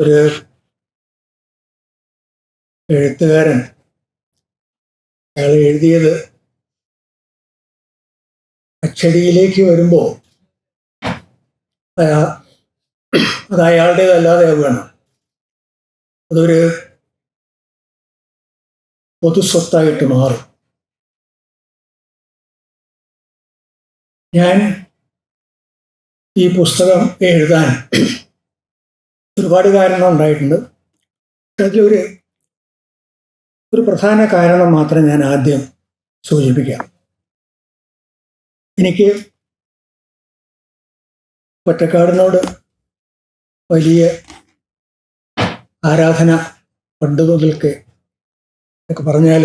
ഒരു എഴുത്തുകാരൻ. അയാൾ എഴുതിയത് അച്ചടിയിലേക്ക് വരുമ്പോൾ അത് അയാളുടേതല്ലാതെ ആവുകയാണ് അതൊരു പൊതുസ്വത്തായിട്ട് മാറും. ഞാൻ ഈ പുസ്തകം എഴുതാൻ ഒരുപാട് കാരണം ഉണ്ടായിട്ടുണ്ട്. അതിലൊരു ഒരു പ്രധാന കാരണം മാത്രം ഞാൻ ആദ്യം സൂചിപ്പിക്കാം. എനിക്ക് ഒറ്റക്കാടിനോട് വലിയ ആരാധന പണ്ട് മുതൽക്ക് ഒക്കെ പറഞ്ഞാൽ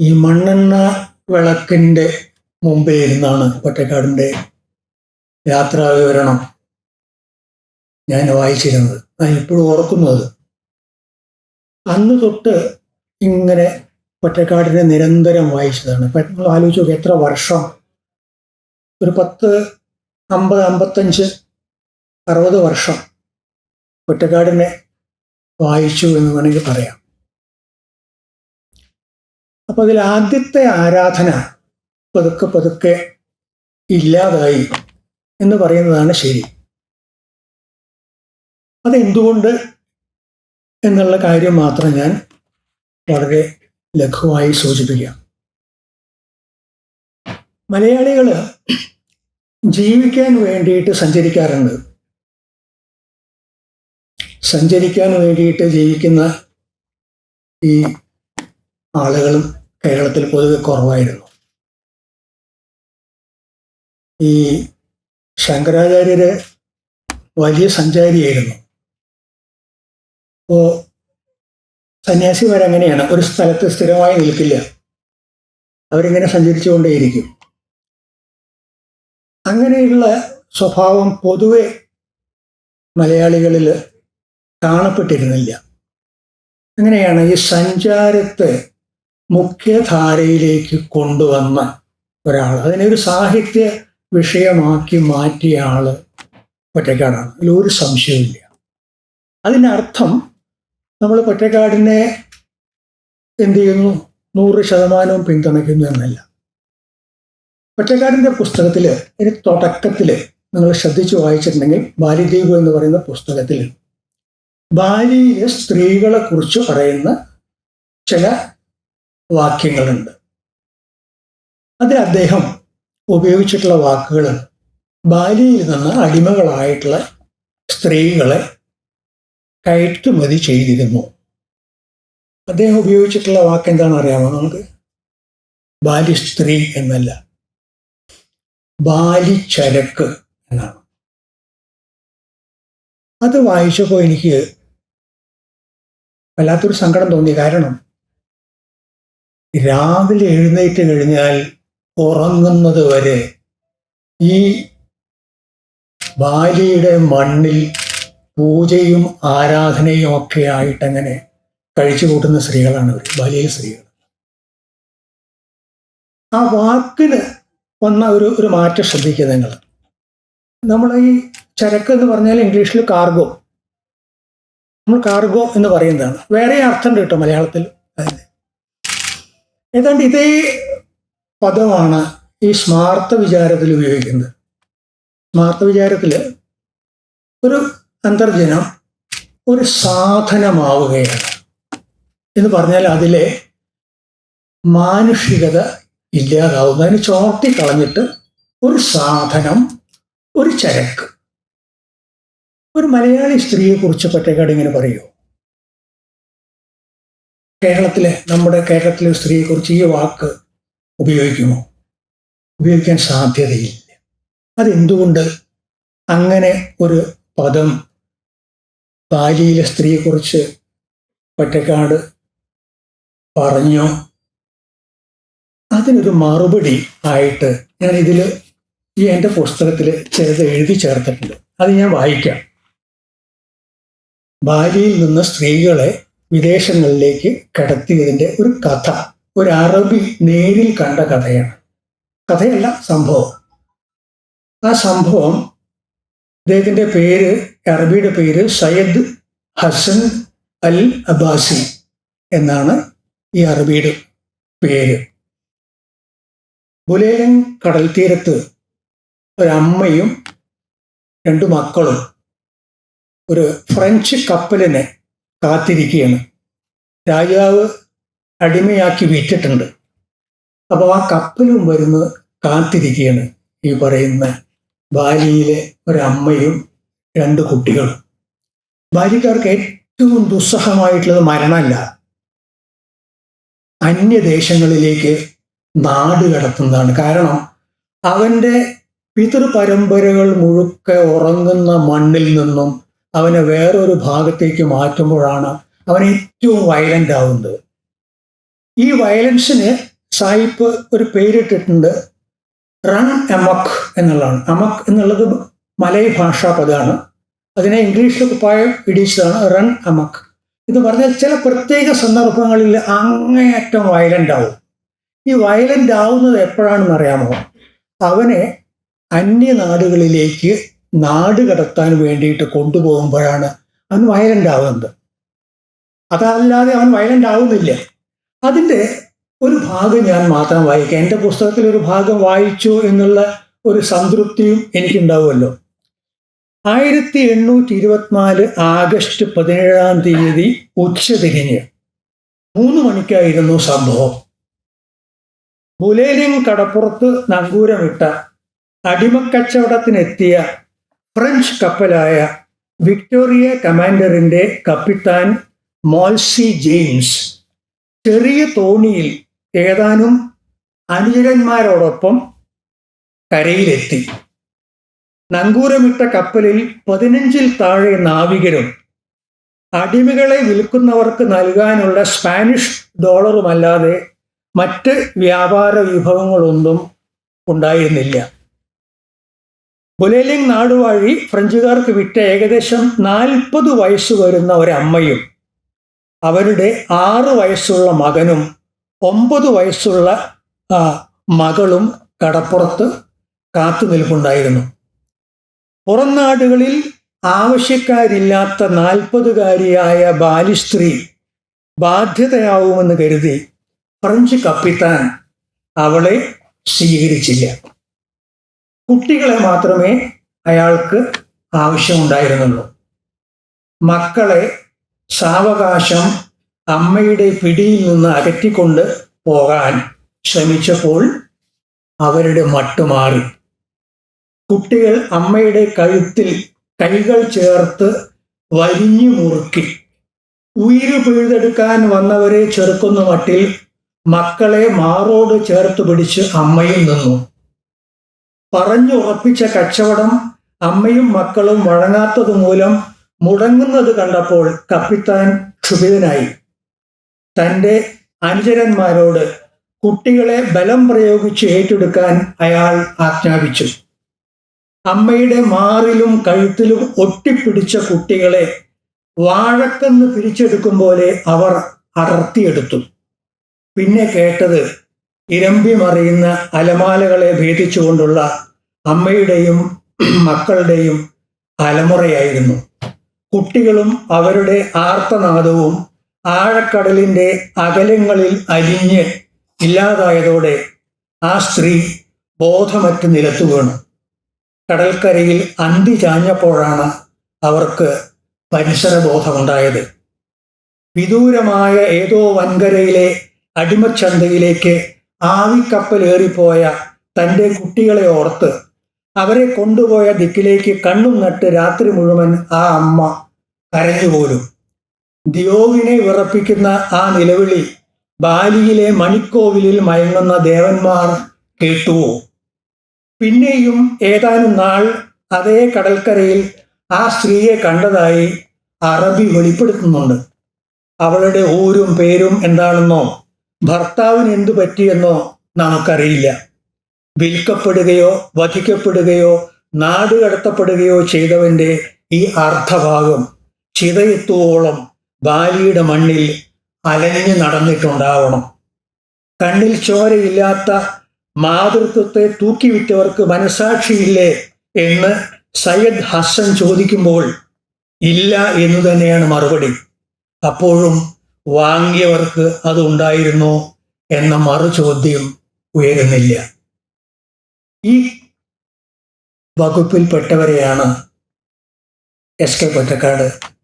ഈ മണ്ണെണ്ണ വിളക്കിന്റെ മുമ്പേ ഇരുന്നാണ് ഒറ്റക്കാടിന്റെ യാത്രാ വിവരണം ഞാൻ വായിച്ചിരുന്നത്. ഞാൻ ഇപ്പോഴും ഓർക്കുന്നത്. അന്ന് തൊട്ട് ഇങ്ങനെ ഒറ്റക്കാടിനെ നിരന്തരം വായിച്ചതാണ്. നിങ്ങൾ ആലോചിച്ച് എത്ര വർഷം? ഒരു പത്ത് അമ്പത് അമ്പത്തഞ്ച് അറുപത് വർഷം ഒറ്റക്കാടിനെ വായിച്ചു എന്ന് വേണമെങ്കിൽ പറയാം. അപ്പൊ അതിൽ ആദ്യത്തെ ആരാധന പതുക്കെ പതുക്കെ ഇല്ലാതായി എന്ന് പറയുന്നതാണ് ശരി. അതെന്തുകൊണ്ട് എന്നുള്ള കാര്യം മാത്രം ഞാൻ വളരെ ലഘുവായി സൂചിപ്പിക്കാം. മലയാളികൾ ജീവിക്കാൻ വേണ്ടിയിട്ട് സഞ്ചരിക്കാറുണ്ട്. സഞ്ചരിക്കാൻ വേണ്ടിയിട്ട് ജീവിക്കുന്ന ഈ ആളുകളും കേരളത്തിൽ പൊതുവെ കുറവായിരുന്നു. ഈ ശങ്കരാചാര്യര് വലിയ സഞ്ചാരിയായിരുന്നു. അപ്പോ സന്യാസിമാരങ്ങനെയാണ് ഒരു സ്ഥലത്ത് സ്ഥിരമായി നിൽക്കില്ല. അവരിങ്ങനെ സഞ്ചരിച്ചുകൊണ്ടേയിരിക്കും. അങ്ങനെയുള്ള സ്വഭാവം പൊതുവെ മലയാളികളിൽ കാണപ്പെട്ടിരുന്നില്ല. അങ്ങനെയാണ് ഈ സഞ്ചാരത്തെ മുഖ്യധാരയിലേക്ക് കൊണ്ടുവന്ന ഒരാൾ അതിനെ ഒരു സാഹിത്യ വിഷയമാക്കി മാറ്റിയ ആൾ ഒറ്റക്കാടാണ് അതിലൊരു സംശയമില്ല അതിനർത്ഥം നമ്മൾ ഒറ്റക്കാടിനെ എന്ത് ചെയ്യുന്നു? നൂറ് ശതമാനവും പിന്തുണയ്ക്കുന്നു എന്നല്ല. ഒറ്റക്കാടിന്റെ പുസ്തകത്തിൽ ഇനി തുടക്കത്തിൽ നിങ്ങൾ ശ്രദ്ധിച്ചു വായിച്ചിട്ടുണ്ടെങ്കിൽ ബാലിദ്വീപ് എന്ന് പറയുന്ന പുസ്തകത്തിൽ ബാലിയിലെ സ്ത്രീകളെ കുറിച്ച് പറയുന്ന ചില വാക്യങ്ങളുണ്ട്. അതിൽ അദ്ദേഹം ഉപയോഗിച്ചിട്ടുള്ള വാക്കുകൾ ബാലിയിൽ നിന്ന് അടിമകളായിട്ടുള്ള സ്ത്രീകളെ കയറ്റുമതി ചെയ്തിരുന്നു. അദ്ദേഹം ഉപയോഗിച്ചിട്ടുള്ള വാക്ക് എന്താണ് അറിയാമോ നമുക്ക്? ബാലി സ്ത്രീ എന്നല്ല. ബാലിച്ചരക്ക് എന്നാണ്. അത് വായിച്ചപ്പോൾ എനിക്ക് വല്ലാത്തൊരു സങ്കടം തോന്നി. കാരണം രാവിലെ എഴുന്നേറ്റ് കഴിഞ്ഞാൽ ഉറങ്ങുന്നത് വരെ ഈ ബാലിയുടെ മണ്ണിൽ പൂജയും ആരാധനയും ഒക്കെ ആയിട്ട് അങ്ങനെ കഴിച്ചു കൂട്ടുന്ന സ്ത്രീകളാണ് അവർ വലിയ സ്ത്രീകൾ. ആ വാക്കിന് വന്ന ഒരു ഒരു മാറ്റം ശ്രദ്ധിക്കുക നിങ്ങൾ. നമ്മൾ ഈ ചരക്ക് എന്ന് പറഞ്ഞാൽ ഇംഗ്ലീഷിൽ കാർഗോ. നമ്മൾ കാർഗോ എന്ന് പറയുന്നതാണ്. വേറെ അർത്ഥം കിട്ടും മലയാളത്തിൽ. അതിന് ഏതാണ്ട് ഇതേ പദമാണ് ഈ സ്മാർത്ഥ വിചാരത്തിൽ ഉപയോഗിക്കുന്നത്. സ്മാർത്ഥ വിചാരത്തിൽ ഒരു അന്തർജനം ഒരു സാധനമാവുകയാണ്. എന്ന് പറഞ്ഞാൽ അതിലെ മാനുഷികത ഇല്ലാതാവുന്നു. അതിന് ചോർത്തി കളഞ്ഞിട്ട് ഒരു സാധനം ഒരു ചരക്ക്. ഒരു മലയാളി സ്ത്രീയെ കുറിച്ച് പറ്റേക്കാട് ഇങ്ങനെ പറയുമോ കേരളത്തിലെ നമ്മുടെ കേരളത്തിലെ സ്ത്രീയെ കുറിച്ച് ഈ വാക്ക് ഉപയോഗിക്കുമോ? ഉപയോഗിക്കാൻ സാധ്യതയില്ല. അതെന്തുകൊണ്ട് അങ്ങനെ ഒരു പദം ബാലിയിലെ സ്ത്രീയെക്കുറിച്ച് പട്ടക്കാട് പറഞ്ഞു. അതിനൊരു മറുപടി ആയിട്ട് ഞാൻ ഇതിൽ ഈ എന്റെ പുസ്തകത്തിൽ ചിലത് എഴുതി ചേർത്തിട്ടുണ്ട്. അത് ഞാൻ വായിക്കാം. ബാലിയിൽ നിന്ന് സ്ത്രീകളെ വിദേശങ്ങളിലേക്ക് കടത്തിയതിന്റെ ഒരു കഥ ഒരു അറബി നേരിൽ കണ്ട കഥയാണ്. കഥയല്ല സംഭവം. ആ സംഭവം അദ്ദേഹത്തിന്റെ പേര് അറബിയുടെ പേര് സയ്യദ് ഹസൻ അൽ അബാസി എന്നാണ് ഈ അറബിയുടെ പേര്. ബുലേലൻ കടൽ തീരത്ത് ഒരമ്മയും രണ്ടു മക്കളും ഒരു ഫ്രഞ്ച് കപ്പലിനെ കാത്തിരിക്കുകയാണ്. രാജാവ് അടിമയാക്കി വിറ്റിട്ടുണ്ട്. അപ്പോൾ ആ കപ്പലും വരുന്ന് കാത്തിരിക്കുകയാണ് ഈ പറയുന്ന ബാലിയിലെ ഒരമ്മയും രണ്ട് കുട്ടികളും. ബാലിക്കാർക്ക് ഏറ്റവും ദുസ്സഹമായിട്ടുള്ളത് മരണമല്ല. അന്യദേശങ്ങളിലേക്ക് നാട് കടത്തുന്നതാണ്. കാരണം അവന്റെ പിതൃപരമ്പരകൾ മുഴുക്കെ ഉറങ്ങുന്ന മണ്ണിൽ നിന്നും അവനെ വേറൊരു ഭാഗത്തേക്ക് മാറ്റുമ്പോഴാണ് അവൻ ഏറ്റവും വയലന്റ് ആവുന്നത്. ഈ വയലൻസിന് സായിപ്പ് ഒരു പേരിട്ടിട്ടുണ്ട്. റൺ എമക് എന്നുള്ളതാണ്. അമക് എന്നുള്ളത് മലയ ഭാഷാ പദമാണ്. അതിനെ ഇംഗ്ലീഷിൽ കുപ്പായം ഇടിച്ചതാണ് റൺ അമക്. ഇത് പറഞ്ഞാൽ ചില പ്രത്യേക സന്ദർഭങ്ങളിൽ അങ്ങേയറ്റം വയലന്റ് ആവും. ഈ വയലന്റ് ആവുന്നത് എപ്പോഴാണെന്ന് അറിയാമോ? അവനെ അന്യനാടുകളിലേക്ക് നാട് കടത്താൻ വേണ്ടിയിട്ട് കൊണ്ടുപോകുമ്പോഴാണ് അവൻ വയലന്റ് ആവുന്നത്. അതല്ലാതെ അവൻ വയലന്റ് ആവുന്നില്ല. അതിന്റെ ഒരു ഭാഗം ഞാൻ മാത്രം വായിക്കാം. എന്റെ പുസ്തകത്തിൽ ഒരു ഭാഗം വായിച്ചു എന്നുള്ള ഒരു സംതൃപ്തിയും എനിക്കുണ്ടാവുമല്ലോ. ആയിരത്തി എണ്ണൂറ്റി ഇരുപത്തിനാല് ആഗസ്റ്റ് പതിനേഴാം തീയതി ഉച്ച ഉച്ചതിരിഞ്ഞ് മൂന്ന് മണിക്കായിരുന്നു സംഭവം. ബുലേലിൻ കടപ്പുറത്ത് നങ്കൂരമിട്ട അടിമക്കച്ചവടത്തിനെത്തിയ ഫ്രഞ്ച് കപ്പലായ വിക്ടോറിയ കമാൻഡറിന്റെ കപ്പിത്താൻ മോൾസി ജെയിംസ് ചെറിയ തോണിയിൽ ഏതാനും അനുചരന്മാരോടൊപ്പം കരയിലെത്തി. നങ്കൂരമിട്ട കപ്പലിൽ പതിനഞ്ചിൽ താഴെ നാവികരും അടിമകളെ വിൽക്കുന്നവർക്ക് നൽകാനുള്ള സ്പാനിഷ് ഡോളറുമല്ലാതെ മറ്റ് വ്യാപാര വിഭവങ്ങളൊന്നും ഉണ്ടായിരുന്നില്ല. ബുലേലിംഗ് നാടുവാഴി ഫ്രഞ്ചുകാർക്ക് വിറ്റ ഏകദേശം നാൽപ്പത് വയസ്സ് വരുന്ന ഒരമ്മയും അവരുടെ ആറ് വയസ്സുള്ള മകനും ഒമ്പത് വയസ്സുള്ള മകളും കടപ്പുറത്ത് കാത്തു നിൽപ്പുണ്ടായിരുന്നു പുറം നാടുകളിൽ ആവശ്യക്കാരില്ലാത്ത നാൽപ്പതുകാരിയായ ബാലിസ്ത്രീ ബാധ്യതയാവുമെന്ന് കരുതി ഫ്രഞ്ച് കപ്പിത്താൻ അവളെ സ്വീകരിച്ചില്ല. കുട്ടികളെ മാത്രമേ അയാൾക്ക് ആവശ്യമുണ്ടായിരുന്നുള്ളൂ. മക്കളെ സാവകാശം അമ്മയുടെ പിടിയിൽ നിന്ന് അകറ്റിക്കൊണ്ട് പോകാൻ ശ്രമിച്ചപ്പോൾ അവരുടെ മട്ടുമാറി കുട്ടികൾ അമ്മയുടെ കഴുത്തിൽ കൈകൾ ചേർത്ത് വരിഞ്ഞു മുറുക്കി. ഉയിര് പിഴുതെടുക്കാൻ വന്നവരെ ചെറുക്കുന്ന മട്ടിൽ മക്കളെ മാറോട് ചേർത്ത് പിടിച്ച് അമ്മയും നിന്നു. പറഞ്ഞു ഉറപ്പിച്ച കച്ചവടം അമ്മയും മക്കളും വഴങ്ങാത്തതുമൂലം മുടങ്ങുന്നത് കണ്ടപ്പോൾ കപ്പിത്താൻ ക്ഷുഭിതനായി. തന്റെ അനുചരന്മാരോട് കുട്ടികളെ ബലം പ്രയോഗിച്ച് ഏറ്റെടുക്കാൻ അയാൾ ആജ്ഞാപിച്ചു. അമ്മയുടെ മാറിലും കഴുത്തിലും ഒട്ടിപ്പിടിച്ച കുട്ടികളെ വാഴക്കന്ന് പിരിച്ചെടുക്കും പോലെ അവർ അടർത്തിയെടുത്തു. പിന്നെ കേട്ടത് ഇരമ്പി മറിയുന്ന അലമാലകളെ ഭേദിച്ചുകൊണ്ടുള്ള അമ്മയുടെയും മക്കളുടെയും അലമുറയായിരുന്നു. കുട്ടികളും അവരുടെ ആർത്തനാദവും ആഴക്കടലിന്റെ അകലങ്ങളിൽ അലിഞ്ഞ് ഇല്ലാതായതോടെ ആ സ്ത്രീ ബോധമറ്റ് നിലത്തു വീണു. കടൽക്കരയിൽ അന്തി ചാഞ്ഞപ്പോഴാണ് അവർക്ക് പരിസരബോധമുണ്ടായത്. വിദൂരമായ ഏതോ വൻകരയിലെ അടിമച്ചന്തയിലേക്ക് ആവിക്കപ്പലേറിപ്പോയ തന്റെ കുട്ടികളെ ഓർത്ത് അവരെ കൊണ്ടുപോയ ദിക്കിലേക്ക് കണ്ണും നട്ട് രാത്രി മുഴുവൻ ആ അമ്മ കരഞ്ഞുപോലും. ദിയോവിനെ വിറപ്പിക്കുന്ന ആ നിലവിളി ബാലിയിലെ മണിക്കോവിലിൽ മയങ്ങുന്ന ദേവന്മാർ കേട്ടുവോ? പിന്നെയും ഏതാനും നാൾ അതേ കടൽക്കരയിൽ ആ സ്ത്രീയെ കണ്ടതായി അറബി വെളിപ്പെടുത്തുന്നുണ്ട്. അവളുടെ ഊരും പേരും എന്താണെന്നോ ഭർത്താവിന് എന്തു പറ്റിയെന്നോ നമുക്കറിയില്ല. വിൽക്കപ്പെടുകയോ വധിക്കപ്പെടുകയോ നാടുകടത്തപ്പെടുകയോ ചെയ്തവന്റെ ഈ അർത്ഥഭാഗം ചിതയെത്തുവോളം ബാലിയുടെ മണ്ണിൽ അലഞ്ഞു നടന്നിട്ടുണ്ടാവണം. കണ്ണിൽ ചോരയില്ലാത്ത മാതൃത്വത്തെ തൂക്കിവിറ്റവർക്ക് മനസാക്ഷിയില്ലേ എന്ന് സയ്യദ് ഹസൻ ചോദിക്കുമ്പോൾ ഇല്ല എന്ന് തന്നെയാണ് മറുപടി. അപ്പോഴും വാങ്ങിയവർക്ക് അത് ഉണ്ടായിരുന്നോ എന്ന മറു ചോദ്യം ഉയരുന്നില്ല. ഈ വകുപ്പിൽപ്പെട്ടവരെയാണ് എസ് കെ പൊറ്റക്കാട്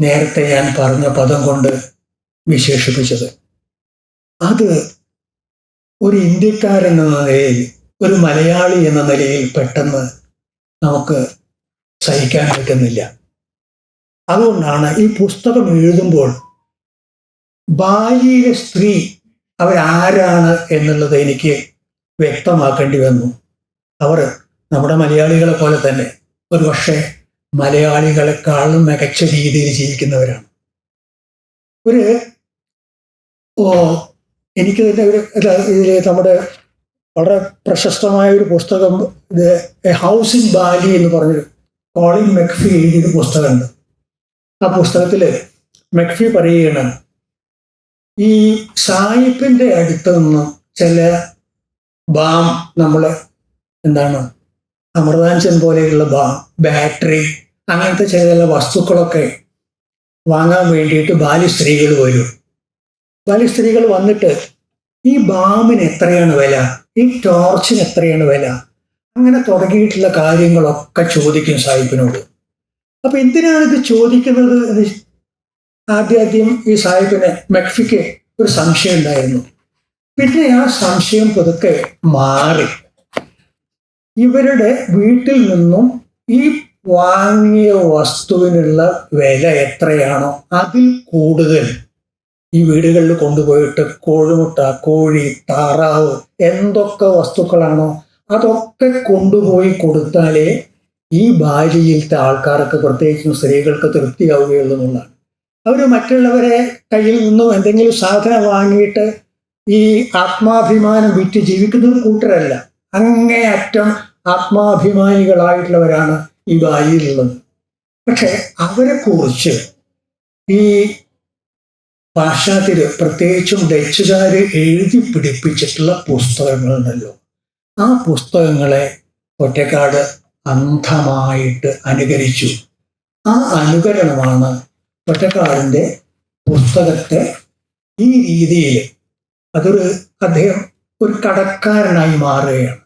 നേരത്തെ ഞാൻ പറഞ്ഞ പദം കൊണ്ട് വിശേഷിപ്പിച്ചത്. അത് ഒരു ഇന്ത്യക്കാരൻ എന്ന നിലയിൽ ഒരു മലയാളി എന്ന നിലയിൽ പെട്ടെന്ന് നമുക്ക് സഹിക്കാൻ പറ്റുന്നില്ല. അതുകൊണ്ടാണ് ഈ പുസ്തകം എഴുതുമ്പോൾ ബാല്യയിലെ സ്ത്രീ അവരാരാണ് എന്നുള്ളത് എനിക്ക് വ്യക്തമാക്കേണ്ടി വന്നു. അവർ നമ്മുടെ മലയാളികളെ പോലെ തന്നെ. ഒരു പക്ഷേ മലയാളികളെക്കാളും മികച്ച രീതിയിൽ ജീവിക്കുന്നവരാണ്. ഒരു ഓ എനിക്ക് തന്നെ ഒരു ഇതിൽ നമ്മുടെ വളരെ പ്രശസ്തമായ ഒരു പുസ്തകം ഇത് എ ഹൗസ് ഇൻ ബാലി എന്ന് പറഞ്ഞൊരു കോളിൻ മെക്ഫി എഴുതിയൊരു പുസ്തകമുണ്ട്. ആ പുസ്തകത്തിൽ മെക്ഫി പറയുകയാണ് ഈ സായിപ്പിന്റെ അടുത്ത് നിന്ന് ചില ബാം നമ്മൾ എന്താണ് അമൃതാഞ്ചൻ പോലെയുള്ള ബാറ്ററി അങ്ങനത്തെ ചില ചില വസ്തുക്കളൊക്കെ വാങ്ങാൻ വേണ്ടിയിട്ട് ബാലി സ്ത്രീകൾ വരും. ബാലി സ്ത്രീകൾ വന്നിട്ട് ഈ ബാമിന് എത്രയാണ് വില? ഈ ടോർച്ചിന് എത്രയാണ് വില? അങ്ങനെ തുടങ്ങിയിട്ടുള്ള കാര്യങ്ങളൊക്കെ ചോദിക്കും സാഹിബിനോട് അപ്പൊ എന്തിനാണ് ഇത് ചോദിക്കുന്നത് എന്ന് ആദ്യാദ്യം ഈ സാഹിബിന് മെക്ഫിക്ക് ഒരു സംശയം ഉണ്ടായിരുന്നു. പിന്നെ ആ സംശയം പുതുക്കെ മാറി. ഇവരുടെ വീട്ടിൽ നിന്നും ഈ വാങ്ങിയ വസ്തുവിനുള്ള വില എത്രയാണോ അതിൽ കൂടുതൽ. ഈ വീടുകളിൽ കൊണ്ടുപോയിട്ട് കോഴിമുട്ട കോഴി താറാവ് എന്തൊക്കെ വസ്തുക്കളാണോ അതൊക്കെ കൊണ്ടുപോയി കൊടുത്താലേ ഈ ഭാര്യയിലത്തെ ആൾക്കാർക്ക് പ്രത്യേകിച്ചും സ്ത്രീകൾക്ക് തൃപ്തിയാവുകയുള്ളൂ എന്നുള്ളതാണ്. അവർ മറ്റുള്ളവരെ കയ്യിൽ നിന്നും എന്തെങ്കിലും സാധനം വാങ്ങിയിട്ട് ഈ ആത്മാഭിമാനം വിറ്റ് ജീവിക്കുന്നത് കൂട്ടരല്ല. അങ്ങേയറ്റം ആത്മാഭിമാനികളായിട്ടുള്ളവരാണ് ഈ പക്ഷെ അവരെ കുറിച്ച് ഈ പാശ്ചാത്യര് പ്രത്യേകിച്ചും ഡച്ചുകാർ എഴുതി പിടിപ്പിച്ചിട്ടുള്ള പുസ്തകങ്ങളുണ്ടല്ലോ. ആ പുസ്തകങ്ങളെ ഒറ്റക്കാട് അന്ധമായിട്ട് അനുകരിച്ചു. ആ അനുകരണമാണ് ഒറ്റക്കാടിന്റെ പുസ്തകത്തെ ഈ രീതിയിൽ അതൊരു അദ്ദേഹം ഒരു കടക്കാരനായി മാറുകയാണ്.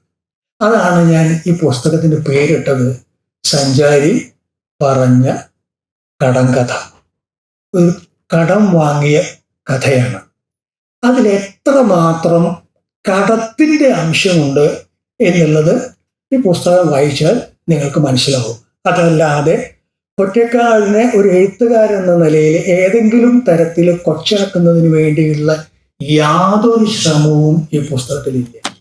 അതാണ് ഞാൻ ഈ പുസ്തകത്തിന്റെ പേരിട്ടത് സഞ്ചാരി പറഞ്ഞ കടം കഥ. ഒരു കടം വാങ്ങിയ കഥയാണ്. അതിൽ എത്രമാത്രം കടത്തിന്റെ അംശമുണ്ട് എന്നുള്ളത് ഈ പുസ്തകം വായിച്ചാൽ നിങ്ങൾക്ക് മനസ്സിലാവും. അതല്ലാതെ ഒറ്റക്കാലിനെ ഒരു എഴുത്തുകാരൻ എന്ന നിലയിൽ ഏതെങ്കിലും തരത്തിൽ കൊച്ചാക്കുന്നതിന് വേണ്ടിയുള്ള യാതൊരു ശ്രമവും ഈ പുസ്തകത്തിലില്ല.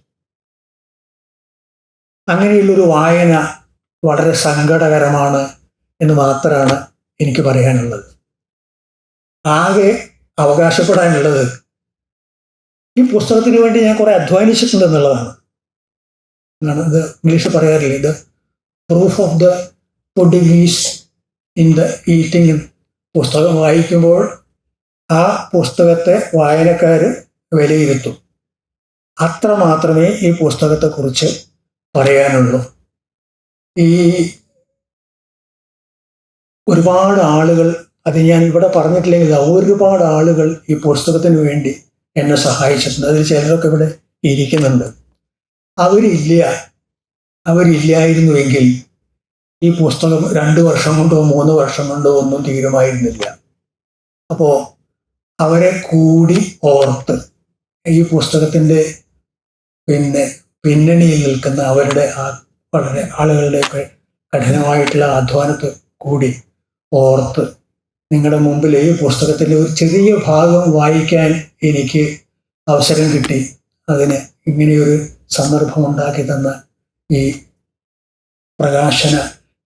അങ്ങനെയുള്ളൊരു വായന വളരെ സങ്കടകരമാണ് എന്ന് മാത്രമാണ് എനിക്ക് പറയാനുള്ളത്. ആകെ അവകാശപ്പെടാനുള്ളത് ഈ പുസ്തകത്തിന് വേണ്ടി ഞാൻ കുറെ അധ്വാനിച്ചിട്ടുണ്ട് എന്നുള്ളതാണ്. എന്നാണ് ഇത് ഇംഗ്ലീഷ് പറയാറില്ല ഇത് proof of the pudding is in the eating പുസ്തകം വായിക്കുമ്പോൾ ആ പുസ്തകത്തെ വായനക്കാർ വിലയിരുത്തും. അത്ര മാത്രമേ ഈ പുസ്തകത്തെക്കുറിച്ച് പറയാനുള്ളൂ. ഈ ഒരുപാട് ആളുകൾ അത് ഞാൻ ഇവിടെ പറഞ്ഞിട്ടില്ലെങ്കിൽ ഒരുപാട് ആളുകൾ ഈ പുസ്തകത്തിന് വേണ്ടി എന്നെ സഹായിച്ചിട്ടുണ്ട്. അതിൽ ചിലരൊക്കെ ഇവിടെ ഇരിക്കുന്നുണ്ട്. അവരില്ല അവരില്ലായിരുന്നുവെങ്കിൽ ഈ പുസ്തകം രണ്ട് വർഷം കൊണ്ടോ മൂന്ന് വർഷം കൊണ്ടോ ഒന്നും തീരുമായിരുന്നില്ല. അപ്പോൾ അവരെ കൂടി ഓർത്ത് ഈ പുസ്തകത്തിന്റെ പിന്നെ പിന്നണിയിൽ നിൽക്കുന്ന അവരുടെ ആ വളരെ ആളുകളുടെയൊക്കെ കഠിനമായിട്ടുള്ള അധ്വാനത്തെ കൂടി ഓർത്ത് നിങ്ങളുടെ മുമ്പിൽ ഈ പുസ്തകത്തിന്റെ ഒരു ചെറിയ ഭാഗം വായിക്കാൻ എനിക്ക് അവസരം കിട്ടി. അതിന് ഇങ്ങനെയൊരു സന്ദർഭം ഉണ്ടാക്കി തന്ന ഈ പ്രകാശന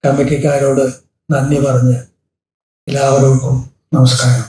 കമ്മിറ്റിക്കാരോട് നന്ദി പറഞ്ഞ് എല്ലാവർക്കും നമസ്കാരം.